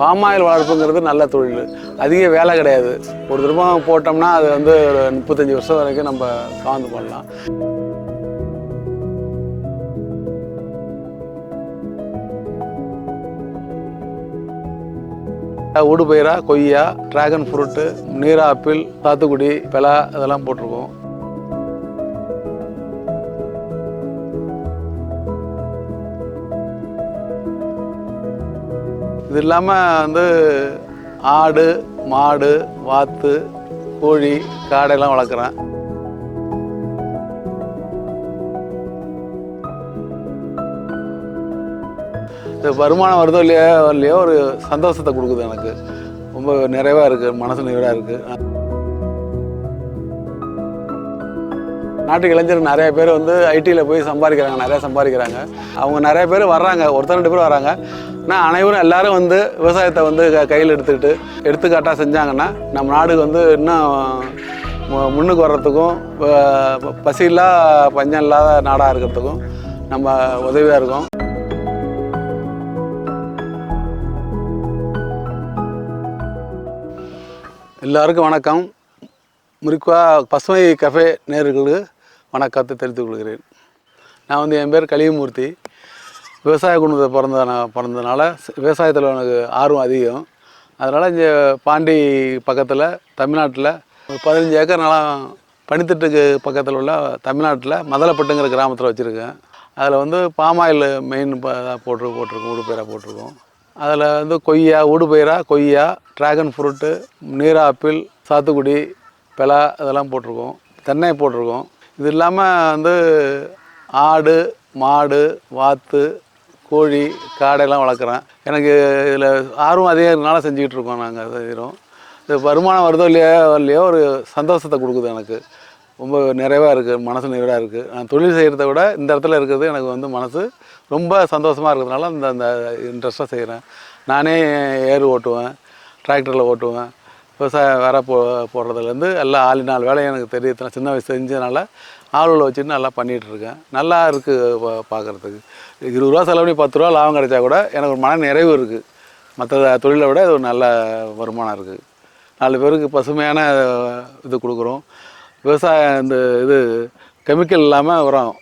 Palm oil வளர்ப்புங்கிறது நல்ல தொழில். அதிக வேலை கிடையாது. ஒரு திரும்ப போட்டோம்னா அது வந்து ஒரு முப்பத்தஞ்சு வருஷம் வரைக்கும் நம்ம காந்து பண்ணலாம் ஊடுபயிரா கொய்யா டிராகன் ஃப்ரூட்டு நீர் ஆப்பிள் சாத்துக்குடி பலா இதெல்லாம் போட்டிருக்கோம். இது இல்லாமல் வந்து ஆடு மாடு வாத்து கோழி காடையெல்லாம் வளர்க்குறேன். இந்த வருமானம் வருதோ இல்லையோ இல்லையோ ஒரு சந்தோஷத்தை கொடுக்குது எனக்கு. ரொம்ப நிறைவாக இருக்குது மனசு நிறைவாக இருக்குது நாட்டு இளைஞர் நிறைய பேர் வந்து ஐடியில் போய் சம்பாதிக்கிறாங்க நிறையா சம்பாதிக்கிறாங்க. அவங்க நிறைய பேர் வர்றாங்க ஒருத்தர் ரெண்டு பேர் வராங்க ஆனால் அனைவரும் எல்லாரும் வந்து விவசாயத்தை வந்து க- கையில் எடுத்துக்கிட்டு எடுத்துக்காட்டாக செஞ்சாங்கன்னா நம்ம நாடு வந்து இன்னும் முன்னுக்கு வர்றதுக்கும் பசியில்லா பஞ்சம் இல்லாத நாடாக இருக்கிறதுக்கும் நம்ம உதவியாக இருக்கும். எல்லாருக்கும் வணக்கம். முறிக்காக பசுமை கஃபே நேர்களுக்கு வணக்கத்தை தெரிவித்துக் கொள்கிறேன். நான் வந்து என் பேர் கலியமூர்த்தி. விவசாய குடும்பத்தில் பிறந்த நான் பிறந்ததுனால விவசாயத்தில் எனக்கு ஆர்வம் அதிகம். அதனால் இங்கே பாண்டி பக்கத்தில் தமிழ்நாட்டில் ஒரு பதினஞ்சு ஏக்கர் நிலம் பனித்திட்டுக்கு பக்கத்தில் உள்ள தமிழ்நாட்டில் மதலப்பட்டுங்கிற கிராமத்தில் வச்சுருக்கேன். அதில் வந்து பாமாயில் மெயின் போட்டு போட்டிருக்கோம் உடுப்பயிராக போட்டிருக்கோம். அதில் வந்து கொய்யா ஊடுபயிரா கொய்யா டிராகன் ஃப்ரூட்டு நீர் ஆப்பிள் சாத்துக்குடி பிலா இதெல்லாம் போட்டிருக்கோம். தென்னை போட்டிருக்கோம். இது இல்லாமல் வந்து ஆடு மாடு வாத்து கோழி காடையெல்லாம் வளர்க்குறேன். எனக்கு இதில் ஆர்வம் அதிகனால செஞ்சுக்கிட்டு இருக்கோம் நாங்கள் செய்கிறோம். இது வருமானம் வருதோ இல்லையோ இல்லையோ ஒரு சந்தோஷத்தை கொடுக்குது எனக்கு. ரொம்ப நிறைவாக இருக்குது மனசு நிறைவாக இருக்குது. நான் தொழில் செய்கிறத விட இந்த இடத்துல இருக்கிறது எனக்கு வந்து மனசு ரொம்ப சந்தோஷமாக இருக்கிறதுனால அந்த அந்த இன்ட்ரெஸ்ட்டாக செய்கிறேன். நானே ஏர் ஓட்டுவேன் டிராக்டரில் ஓட்டுவேன். விவசாயம் வேற போ போடுறதுலேருந்து எல்லாம் ஆளு நாலு வேலையும் எனக்கு தெரியல சின்ன வயசு செஞ்சதுனால ஆளுகளை வச்சுட்டு நல்லா பண்ணிகிட்ருக்கேன். நல்லா இருக்குது பா பார்க்குறதுக்கு. இருபது ரூபா செலவு பண்ணி பத்து ரூபா லாபம் கிடைச்சா கூட எனக்கு ஒரு மன நிறைவு இருக்குது மற்ற தொழிலை விட இது ஒரு நல்ல வருமானம் இருக்குது நாலு பேருக்கு பசுமையான இது கொடுக்குறோம். விவசாயம் இந்த இது கெமிக்கல் இல்லாமல் உரம்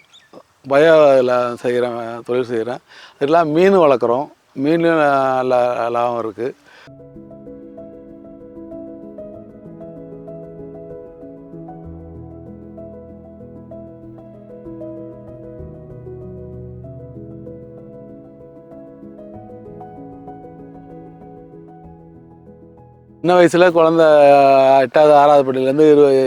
பயோ இதில் செய்கிறேன் தொழில் செய்கிறேன் இதெல்லாம் மீன் வளர்க்குறோம். மீன் நல்ல லாபம் இருக்குது சின்ன வயசில் குழந்த எட்டாவது ஆறாவது படியிலேருந்து இருபது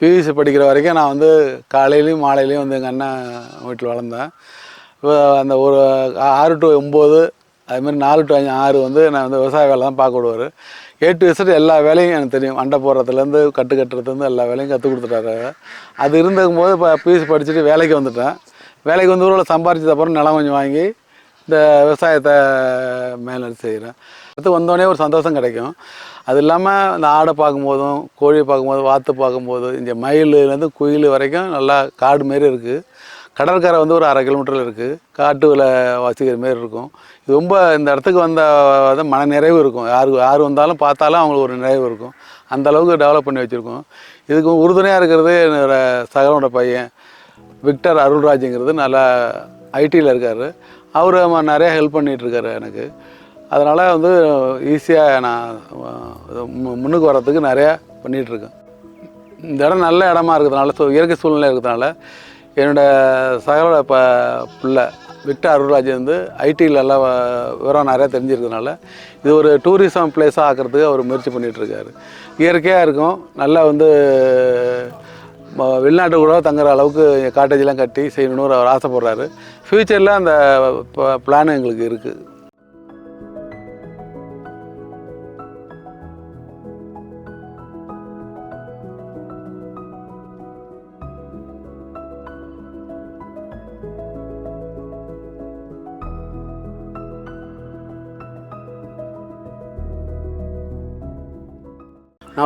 பிவிசி படிக்கிற வரைக்கும் நான் வந்து காலையிலையும் மாலையிலையும் வந்து எங்கள் அண்ணன் வீட்டில் வளர்ந்தேன். இப்போ அந்த ஒரு ஆறு டு ஒம்பது அதுமாதிரி நாலு டு அஞ்சு ஆறு வந்து நான் வந்து விவசாய வேலை தான் பார்க்க விடுவார். ஏ டு எல்லா வேலையும் எனக்கு தெரியும். அண்டை போடுறதுலேருந்து கட்டு கட்டுறதுலேருந்து எல்லா வேலையும் கற்றுக் கொடுத்துட்டாரு. அது இருந்தபோது இப்போ பிஎஸ்சி படிச்சுட்டு வேலைக்கு வந்துட்டேன். வேலைக்கு வந்து ஊரில் சம்பாரிச்சது அப்புறம் நிலம் கொஞ்சம் வாங்கி இந்த விவசாயத்தை மேலே செய்கிறேன் அடுத்து வந்தோடனே ஒரு சந்தோஷம் கிடைக்கும். அது இல்லாமல் இந்த ஆடை பார்க்கும்போதும் கோழியை பார்க்கும்போது வாத்து பார்க்கும்போது இந்த மயிலேருந்து குயில் வரைக்கும் நல்லா காடு மாரி இருக்குது கடற்கரை வந்து ஒரு அரை கிலோமீட்டரில் இருக்குது காட்டுல வசிக்கிற மாரி இருக்கும். இது ரொம்ப இந்த இடத்துக்கு வந்த வந்து மன நிறைவு இருக்கும். யார் யார் வந்தாலும் பார்த்தாலும் அவங்களுக்கு ஒரு நிறைவு இருக்கும். அந்த அளவுக்கு டெவலப் பண்ணி வச்சுருக்கோம். இதுக்கு உறுதுணையாக இருக்கிறது என்னோட சகலோட பையன். விக்டர் அருள்ராஜுங்கிறது நல்லா ஐடியில் இருக்கார். அவர் நிறையா ஹெல்ப் பண்ணிகிட்ருக்காரு எனக்கு. அதனால் வந்து ஈஸியாக நான் மு- முன்னுக்கு வர்றதுக்கு நிறையா பண்ணிகிட்ருக்கேன் இந்த இடம் நல்ல இடமா இருக்கிறதுனால ஸோ இயற்கை சூழ்நிலை இருக்கிறதுனால என்னோட சகலோட ப பிள்ளை விக்டர் அருள்ராஜ் வந்து ஐடியிலெல்லாம் வ- விவரம் நிறையா தெரிஞ்சிருக்கிறதுனால இது ஒரு டூரிசம் பிளேஸாக ஆக்கிறதுக்கு அவர் முயற்சி பண்ணிகிட்ருக்காரு இயற்கையாக இருக்கும். நல்லா வந்து வெளிநாட்டு கூட தங்குற அளவுக்கு காட்டேஜெலாம் கட்டி செய்யணும்னு அவர் ஆசைப்படுறாரு. ஃப்யூச்சரில் அந்த பிளான் எங்களுக்கு இருக்குது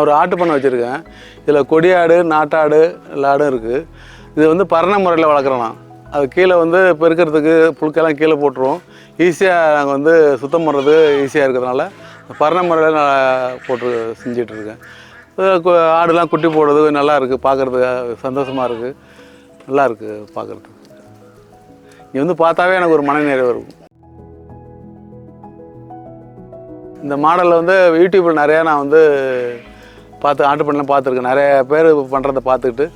ஒரு ஆட்டு பண்ணை வச்சுருக்கேன். இதில் கொடியாடு நாட்டாடு எல்லா ஆடும் இருக்குது இது வந்து பரண முறையில் வளர்க்குறோம் நான் அது கீழே வந்து பெருக்கிறதுக்கு புழுக்கெல்லாம் கீழே போட்டுருவோம். ஈஸியாக நாங்கள் வந்து சுத்தம் பண்ணுறது ஈஸியாக இருக்கிறதுனால பரண முறையில் நான் போட்டு செஞ்சிட்ருக்கேன் ஆடுலாம் குட்டி போடுறது நல்லா இருக்குது பார்க்குறதுக்கு சந்தோஷமாக இருக்குது நல்லா இருக்குது பார்க்குறதுக்கு இங்கே வந்து பார்த்தாவே எனக்கு ஒரு மன நிறைவு இருக்கும். இந்த மாடலில் வந்து யூடியூப்பில் நிறையா நான் வந்து பார்த்து ஆட்டு பண்ணலாம் பார்த்துருக்கேன். நிறைய பேர் பண்ணுறத பார்த்துக்கிட்டு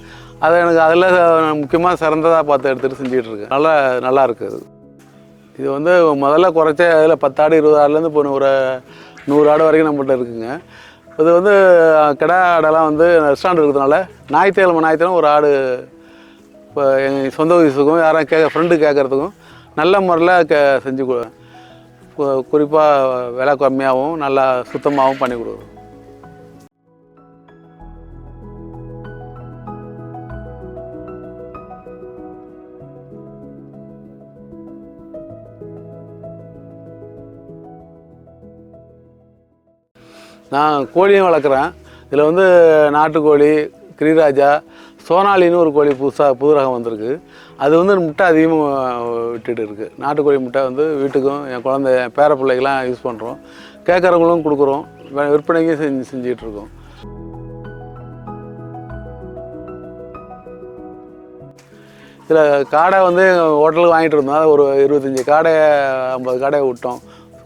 அதை எனக்கு அதில் முக்கியமாக சிறந்ததாக பார்த்து எடுத்துகிட்டு செஞ்சுட்டு இருக்கேன். நல்லா நல்லா இருக்குது இது வந்து முதல்ல குறைச்ச அதில் பத்து ஆடு இருபது ஆடுலேருந்து இப்போ ஒரு நூறு ஆடு வரைக்கும் நம்மகிட்ட இருக்குங்க. இது வந்து கிடா ஆடெல்லாம் வந்து ரெஸ்டாரண்ட் இருக்கிறதுனால ஞாயிற்றுக்கிழமை ஞாயிற்றுக்கிழமை ஒரு ஆடு இப்போ எங்கள் சொந்த வயசுக்கும் யாரும் கேட்க ஃப்ரெண்டு கேட்குறதுக்கும் நல்ல முறையில் கே செஞ்சு கொடு குறிப்பாக விலை கம்மியாகவும் நல்லா சுத்தமாகவும் பண்ணி கொடுக்குறோம் நான் கோழியும் வளர்க்குறேன். இதில் வந்து நாட்டுக்கோழி கிரிராஜா சோனாலின்னு ஒரு கோழி புதுசாக புது ரகம் வந்திருக்கு. அது வந்து முட்டை அதிகமாக விட்டுட்டு இருக்குது நாட்டுக்கோழி முட்டை வந்து வீட்டுக்கும் என் குழந்தை என் பேர பிள்ளைக்கெல்லாம் யூஸ் பண்ணுறோம் கேட்குறவங்களும் கொடுக்குறோம். விற்பனைக்கும் செஞ்சு செஞ்சிட்டு இருக்கோம். இதில் காடை வந்து ஹோட்டலுக்கு வாங்கிட்டு இருந்தோம் ஒரு இருபத்தஞ்சி காடை ஐம்பது காடையை விட்டோம்.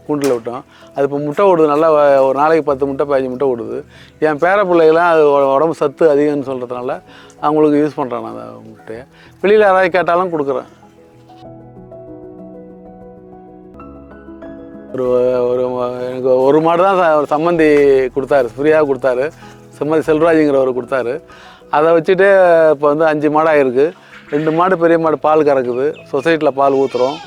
கூண்டில் விட்டோம் அது இப்போ முட்டை விடுது நல்லா ஒரு நாளைக்கு பத்து முட்டை பதினஞ்சு முட்டை விடுது என் பேர பிள்ளைகள்லாம் அது உடம்பு சத்து அதிகம்னு சொல்கிறதுனால அவங்களுக்கு யூஸ் பண்ணுறேன் நான் அந்த முட்டையை. வெளியில் யாராவது கேட்டாலும் கொடுக்குறேன். ஒரு ஒரு எனக்கு ஒரு மாடு தான் ஒரு சம்மந்தி கொடுத்தாரு ஃப்ரீயாக கொடுத்தாரு. சம்மந்தி செல்வராஜுங்கிறவர் கொடுத்தாரு. அதை வச்சுட்டு இப்போ வந்து அஞ்சு மாடாக இருக்குது ரெண்டு மாடு பெரிய மாடு பால் கறக்குது. சொசைட்டியில் பால் ஊற்றுறோம்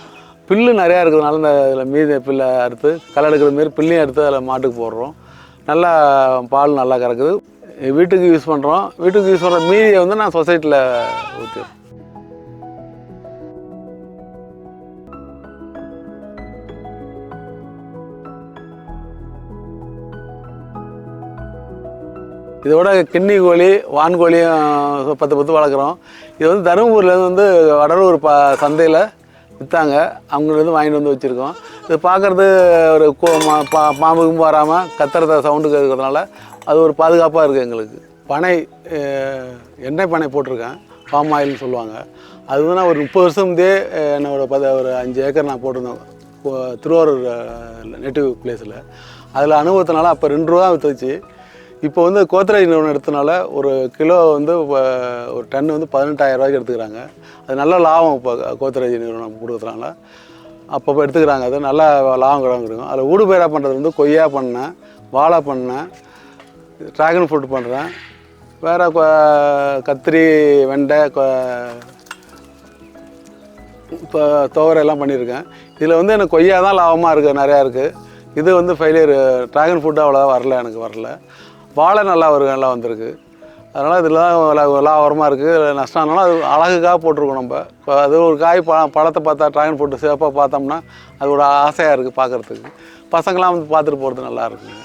புல்லு நிறையா இருக்கிறதுனால இந்த இதில் மீதி புல்லை அறுத்து களை எடுக்கிற மாரி புல்லையும் எடுத்து அதில் மாட்டுக்கு போடுறோம். நல்லா பால் நல்லா கறக்குது. வீட்டுக்கு யூஸ் பண்ணுறோம் வீட்டுக்கு யூஸ் பண்ணுற மீதியை வந்து நான் சொசைட்டியில் ஊற்றிடுறோம் இதோட கிண்ணி கோழி வான் கோழியும் பத்து பத்து வளர்க்குறோம். இது வந்து தருமபுரியிலேருந்து வந்து வடலூர் பா சந்தையில் விற்றாங்க அவங்கள்ட்ட வாங்கிட்டு வந்து வச்சுருக்கோம். இது பார்க்குறது ஒரு கோ பா பாம்புக்கும் வராமல் கத்துறத சவுண்டுக்கு இருக்கிறதுனால அது ஒரு பாதுகாப்பாக இருக்குது எங்களுக்கு. பனை எண்ணெய் பனை போட்டிருக்கேன். பாம் ஆயில்னு சொல்லுவாங்க. அது வந்து ஒரு முப்பது வருஷம் என்னோடய என்னோட பத ஒரு அஞ்சு ஏக்கர் நான் போட்டிருந்தேன் திருவாரூர் நெட்டிவ் பிளேஸில் அதில் அனுபவத்தினால அப்போ ரெண்டு ரூபா விற்றுச்சு இப்போ வந்து கோத்ரேஜ் நிறுவனம் எடுத்தனால ஒரு கிலோ வந்து இப்போ ஒரு டன் வந்து பதினெட்டாயிரம் ரூபாய்க்கு எடுத்துக்கிறாங்க. அது நல்ல லாபம் இப்போ கோத்ரேஜ் நிறுவனம் கொடுக்குறதுனால. அப்பப்போ எடுத்துக்கிறாங்க. அது நல்லா லாபம் கிடக்கும் அதில் ஊடுபயிராக பண்ணுறது வந்து கொய்யா பண்ணேன் வாழை பண்ணேன் ட்ராகன் ஃப்ரூட் பண்ணுறேன் வேறு கத்திரி வெண்டை கொ- இப்போ துவரை எல்லாம் பண்ணியிருக்கேன். இதில் வந்து எனக்கு கொய்யா தான் லாபமாக இருக்குது நிறையா இருக்குது இது வந்து ஃபெயிலியர் ட்ராகன் ஃபுட்டு அவ்வளோதான் வரல எனக்கு வரல. வாழை நல்லா வரு நல்லா வந்திருக்கு. அதனால் இதில் தான் லாபகரமாக இருக்குது நஷ்டம் ஆனாலும் அது அழகுக்காக போட்டிருக்கோம் நம்ம. இப்போ அது ஒரு காய் ப பழத்தை பார்த்தா ட்ராகன் ஃபுட்டு சிவப்பாக பார்த்தோம்னா அது ஒரு ஆசையாக இருக்குது பார்க்குறதுக்கு. பசங்களாம் வந்து பார்த்துட்டு போகிறது நல்லா இருக்குங்க.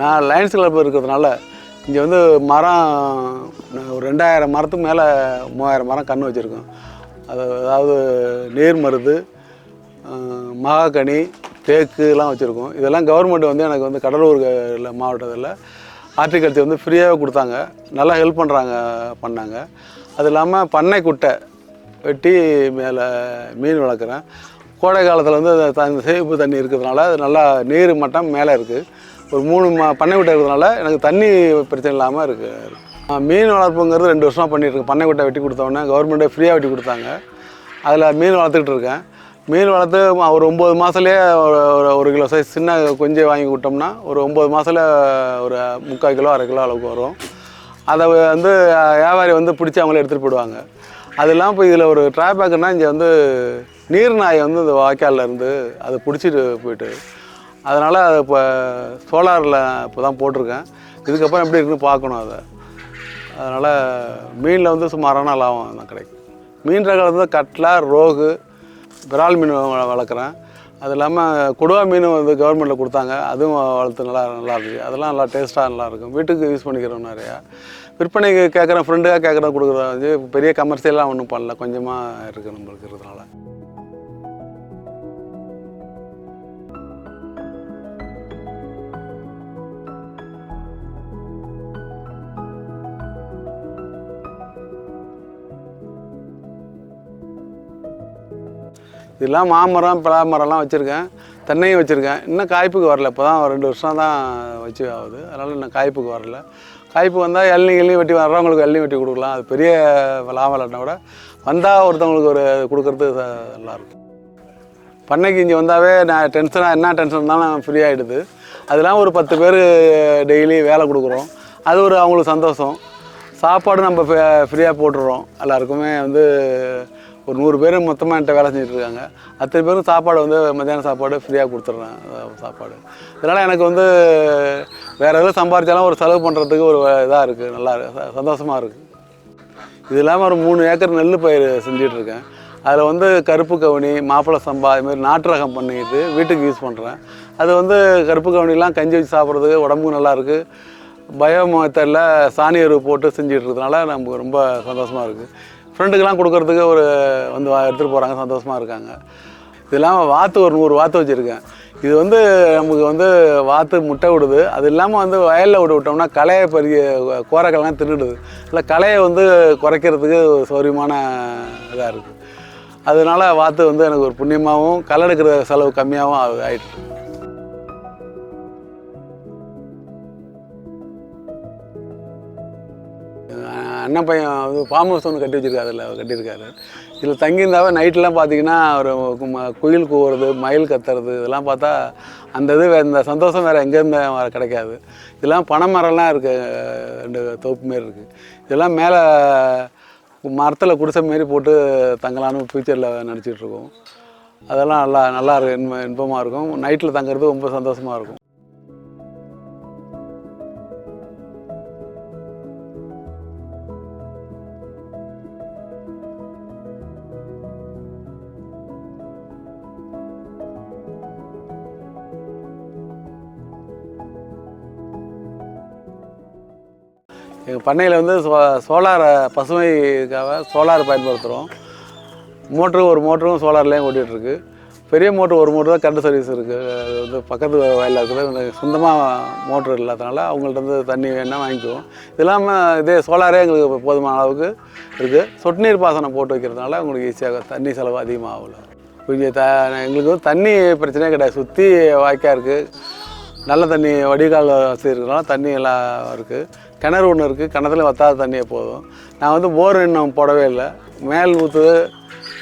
நான் லயன்ஸ் கிளப் இருக்கிறதுனால இங்கே வந்து மரம் ஒரு ரெண்டாயிரம் மரத்துக்கு மேலே மூவாயிரம் மரம் கன்று வச்சுருக்கோம். அது அதாவது நீர் மருது மகாகனி தேக்குலாம் வச்சுருக்கோம். இதெல்லாம் கவர்மெண்ட் வந்து எனக்கு வந்து கடலூர் மாவட்டத்தில் ஆர்டிகல்ச்சர் வந்து ஃப்ரீயாகவே கொடுத்தாங்க. நல்லா ஹெல்ப் பண்ணுறாங்க பண்ணாங்க. அது இல்லாமல் பண்ணை குட்டை வெட்டி மேலே மீன் வளர்க்குறேன். கோடை காலத்தில் வந்து அந்த த- சேமிப்பு தண்ணி இருக்கிறதுனால அது நல்லா நீர் மட்டம் மேலே இருக்குது ஒரு மூணு மா பண்ணை குட்டை இருக்கிறதுனால எனக்கு தண்ணி பிரச்சனை இல்லாமல் இருக்குது மீன் வளர்ப்புங்கிறது ரெண்டு வருஷமாக பண்ணியிருக்கேன் பண்ணை குட்டை வெட்டி கொடுத்தோன்னே கவர்மெண்ட்டே ஃப்ரீயாக வெட்டி கொடுத்தாங்க. அதில் மீன் வளர்த்துக்கிட்டு இருக்கேன். மீன் வளர்த்து ஒரு ஒம்பது மாதத்துலேயே ஒரு ஒரு- ஒரு கிலோ சைஸ் சின்ன கொஞ்சம் வாங்கி விட்டோம்னா ஒரு ஒம்பது மாதத்தில் ஒரு முக்கால் கிலோ அரை கிலோ அளவுக்கு வரும். அதை வந்து வியாபாரி வந்து பிடிச்சி அவங்களே எடுத்துகிட்டு போயிடுவாங்க. அது இல்லாமல் இப்போ இதில் ஒரு ட்ராபேக்குன்னா இங்கே வந்து நீர் நாய் வந்து இந்த வாய்க்காலில் இருந்து அதை பிடிச்சிட்டு போயிட்டு அதனால் அது இப்போ சோலாரில் இப்போ தான் போட்டிருக்கேன். இதுக்கப்புறம் எப்படி இருக்குன்னு பார்க்கணும் அதை. அதனால் மீனில் வந்து சுமாரான லாபம் தான் கிடைக்கும். மீன் ரகம் வந்து கட்லா ரோகு விரால் மீன் வளர்க்குறேன். அது இல்லாமல் கொடுவா மீன் வந்து கவர்மெண்ட்டில் கொடுத்தாங்க. அதுவும் வளர்த்து நல்லா நல்லா இருந்துச்சு. அதெல்லாம் நல்லா டேஸ்ட்டாக நல்லா இருக்கும். வீட்டுக்கு யூஸ் பண்ணிக்கிறோம் நிறையா. விற்பனைக்கு கேட்குறேன் ஃப்ரெண்டுக்காக கேட்குறேன் கொடுக்குறோம் வந்து பெரிய கமர்ஷியலாக ஒன்றும் பண்ணல. கொஞ்சமாக இருக்குது நம்மளுக்கு இருக்கிறதுனால. இதெல்லாம் மாமரம் பலாமரம்லாம் வச்சுருக்கேன். தென்னையும் வச்சுருக்கேன். இன்னும் காய்ப்புக்கு வரல. இப்போ தான் ரெண்டு வருஷம் தான் வச்சு ஆகுது. அதனால் இன்னும் காய்ப்புக்கு வரல. காய்ப்பு வந்தால் எள்ளி இளநீ வெட்டி வர்றவங்களுக்கு இளநீ வெட்டி கொடுக்கலாம். அது பெரிய லாபம் கூட. வந்தால் ஒருத்தவங்களுக்கு ஒரு கொடுக்கறது நல்லாயிருக்கும் பண்ணைக்கு இங்கே வந்தாவே நான் டென்ஷனாக என்ன டென்ஷன் இருந்தாலும் ஃப்ரீ ஆகிடுது அதெல்லாம் ஒரு பத்து பேர் டெய்லி வேலை கொடுக்குறோம். அது ஒரு அவங்களுக்கு சந்தோஷம். சாப்பாடு நம்ம ஃப்ரீயாக போட்டுடுறோம். எல்லாருக்குமே வந்து ஒரு நூறு பேர் மொத்தமாக என்கிட்ட வேலை செஞ்சுட்டு இருக்காங்க அத்தனை பேரும் சாப்பாடு வந்து மத்தியான சாப்பாடு ஃப்ரீயாக கொடுத்துட்றேன் சாப்பாடு. இதனால் எனக்கு வந்து வேறு எதுவும் சம்பாதிச்சாலும் ஒரு செலவு பண்ணுறதுக்கு ஒரு இதாக இருக்குது நல்லா இருக்கு. சந்தோஷமாக இருக்குது இது இல்லாமல் ஒரு மூணு ஏக்கர் நெல் பயிர் செஞ்சுட்டு இருக்கேன் அதில் வந்து கருப்பு கவுனி மாப்பிள்ளை சம்பா இதுமாரி நாட்டு ரகம் பண்ணிக்கிட்டு வீட்டுக்கு யூஸ் பண்ணுறேன் அது வந்து கருப்பு கவுனிலாம் கஞ்சி வச்சு சாப்பிட்றதுக்கு உடம்புக்கு நல்லாயிருக்கு பயோ மெத்தடில் சாணி எருவு போட்டு செஞ்சுட்ருக்கிறதுனால நமக்கு ரொம்ப சந்தோஷமாக இருக்குது ஃப்ரெண்டுக்கெல்லாம் கொடுக்கறதுக்கு ஒரு வந்து வா- எடுத்துகிட்டு போகிறாங்க சந்தோஷமாக இருக்காங்க. இது இல்லாமல் வாத்து ஒரு நூறு வாத்து வச்சுருக்கேன். இது வந்து நமக்கு வந்து வாத்து முட்டை விடுது. அது இல்லாமல் வந்து வயலில் விட்டு விட்டோம்னா களையை பெரிய கோரக்கெல்லாம் தின்னுடுது இல்லை களையை வந்து குறைக்கிறதுக்கு ஒரு சௌரியமான இதாக இருக்குது அதனால வாத்து வந்து எனக்கு ஒரு புண்ணியமாகவும் களை எடுக்கிற செலவு கம்மியாகவும் ஆகுது அண்ணன் பையன் வந்து ஃபார்ம் ஹவுஸ் ஒன்று கட்டி வச்சிருக்காரு அதில் கட்டியிருக்காரு. இதில் தங்கியிருந்தாவே நைட்லாம் பார்த்தீங்கன்னா ஒரு குயில் கூவுறது மயில் கத்துறது இதெல்லாம் பார்த்தா அந்த இது இந்த சந்தோஷம் வேறு எங்கேருந்து வர கிடைக்காது. இதெல்லாம் பனை மரம்லாம் இருக்குது ரெண்டு தோப்பு மாரி இருக்குது இதெல்லாம் மேலே மரத்தில் குடிசை மாரி போட்டு தங்கலான்னு ஃப்யூச்சரில் நினச்சிட்ருக்கோம் அதெல்லாம் நல்லா நல்லா இருக்கு இன்ப இன்பமாக இருக்கும். நைட்டில் தங்குறது ரொம்ப சந்தோஷமாக இருக்கும். எங்கள் பண்ணையில் வந்து சோ சோலார் பசுமைக்காக சோலார் பயன்படுத்துகிறோம் மோட்ரு ஒரு மோட்டரும் சோலார்லேயும் ஓட்டிகிட்ருக்கு பெரிய மோட்ரு ஒரு மோட்ரு தான் கரண்ட் சர்வீஸ் இருக்குது அது வந்து பக்கத்து வயலில் இருக்கிறது சொந்தமாக மோட்ரு இல்லாதனால அவங்கள்ட்ட வந்து தண்ணி வேணால் வாங்கிக்குவோம். இது இல்லாமல் இதே சோலாரே எங்களுக்கு போதுமான அளவுக்கு இருக்குது சொட்டு நீர் பாசனம் போட்டு வைக்கிறதுனால உங்களுக்கு ஈஸியாக தண்ணி செலவு அதிகமாக ஆகல கொஞ்சம் த எங்களுக்கு வந்து தண்ணி பிரச்சனையே கிடையாது. சுற்றி வாய்க்காக இருக்குது நல்ல தண்ணி வடிகால் வசதி இருக்கிறனால தண்ணி எல்லாம் இருக்குது கிணறு ஒன்று இருக்குது கிணத்துல வத்தாத தண்ணியே போதும். நான் வந்து போர் இன்னும் போடவே இல்லை. மேல் ஊற்று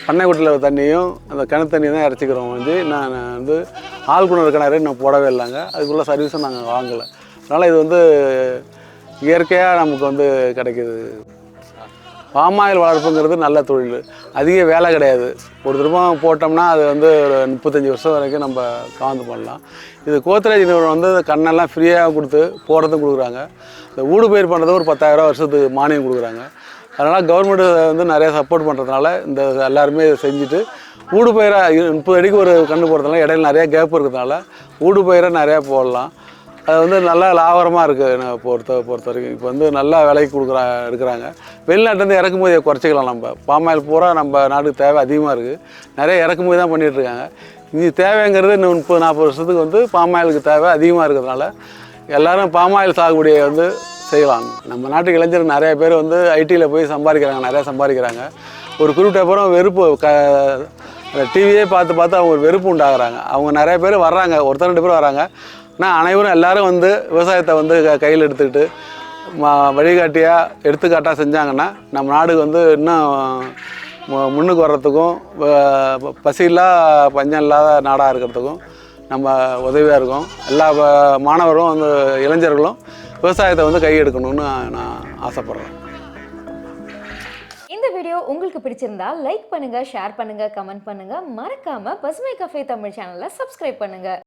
பண்ணைக்குட்டியில் தண்ணியும் அந்த கிணத்து தண்ணி தான் இறச்சிக்கிறோம் வந்து. நான் நான் வந்து ஆழ்குணர் கிணறு இன்னும் போடவே இல்லைங்க. அதுக்குள்ள சர்வீஸும் நாங்கள் வாங்கலை. அதனால் இது வந்து இயற்கையாக நமக்கு வந்து கிடைக்கிது. பாமாயில் வளர்ப்புங்கிறது நல்ல தொழில். அதிக வேலை கிடையாது. ஒரு திருப்பம் போட்டோம்னா அது வந்து ஒரு முப்பத்தஞ்சு வருஷம் வரைக்கும் நம்ம காந்து பண்ணலாம். இது கோத்ரேஜ் நிறுவனம் வந்து கண்ணெல்லாம் ஃப்ரீயாக கொடுத்து போடுறதும் கொடுக்குறாங்க. இந்த ஊடு பயிர் பண்ணுறது ஒரு பத்தாயிரம் வருஷத்துக்கு மானியம் கொடுக்குறாங்க. அதனால் கவர்மெண்ட் வந்து நிறைய சப்போர்ட் பண்ணுறதுனால இந்த எல்லாருமே இதை செஞ்சுட்டு ஊடு பயிராக முப்பது அடிக்கு ஒரு கன்று போடுறதுனால இடையில நிறையா கேப் இருக்கிறதுனால ஊடு பயிரை நிறையா போடலாம். அது வந்து நல்லா லாபகரமாக இருக்குது பொறுத்த பொறுத்த வரைக்கும். இப்போ வந்து நல்லா விலைக்கு கொடுக்குறா எடுக்கிறாங்க. வெளிநாட்டிலேருந்து இறக்குமதியை குறைச்சிக்கலாம் நம்ம. பாமாயில் பூரா நம்ம நாட்டுக்கு தேவை அதிகமாக இருக்குது நிறைய இறக்குமதி தான் பண்ணிகிட்ருக்காங்க இருக்காங்க இது தேவைங்கிறது இன்னும் முப்பது நாற்பது வருஷத்துக்கு வந்து பாமாயிலுக்கு தேவை அதிகமாக இருக்கிறதுனால எல்லோரும் பாமாயில் சாகுபடியை வந்து செய்யலாம். நம்ம நாட்டு இளைஞர் நிறைய பேர் வந்து ஐடியில் போய் சம்பாதிக்கிறாங்க நிறையா சம்பாதிக்கிறாங்க. ஒரு குறிப்பிட்ட அப்புறம் வெறுப்பு க டிவியே பார்த்து பார்த்து அவங்க ஒரு வெறுப்பு உண்டாகிறாங்க. அவங்க நிறைய பேர் வர்றாங்க ஒருத்தர் ரெண்டு பேர் வராங்க ஆனால் அனைவரும் எல்லோரும் வந்து விவசாயத்தை வந்து க- கையில் எடுத்துக்கிட்டு வழிகாட்டியாக எடுத்துக்காட்டாக செஞ்சாங்கன்னா நம்ம நாடு வந்து இன்னும் மு- முன்னுக்கு வர்றதுக்கும் பசியில்லா பஞ்சம் இல்லாத நாடாக இருக்கிறதுக்கும் நம்ம உதவியாக இருக்கும். எல்லா மாணவரும் வந்து இளைஞர்களும் விவசாயத்தை வந்து கையெடுக்கணும்னு நான் ஆசைப்பட்றேன். இந்த வீடியோ உங்களுக்கு பிடிச்சிருந்தா லைக் பண்ணுங்க ஷேர் பண்ணுங்க கமெண்ட் பண்ணுங்க. மறக்காம பசுமை கஃபே தமிழ் சேனலை சப்ஸ்கிரைப் பண்ணுங்க.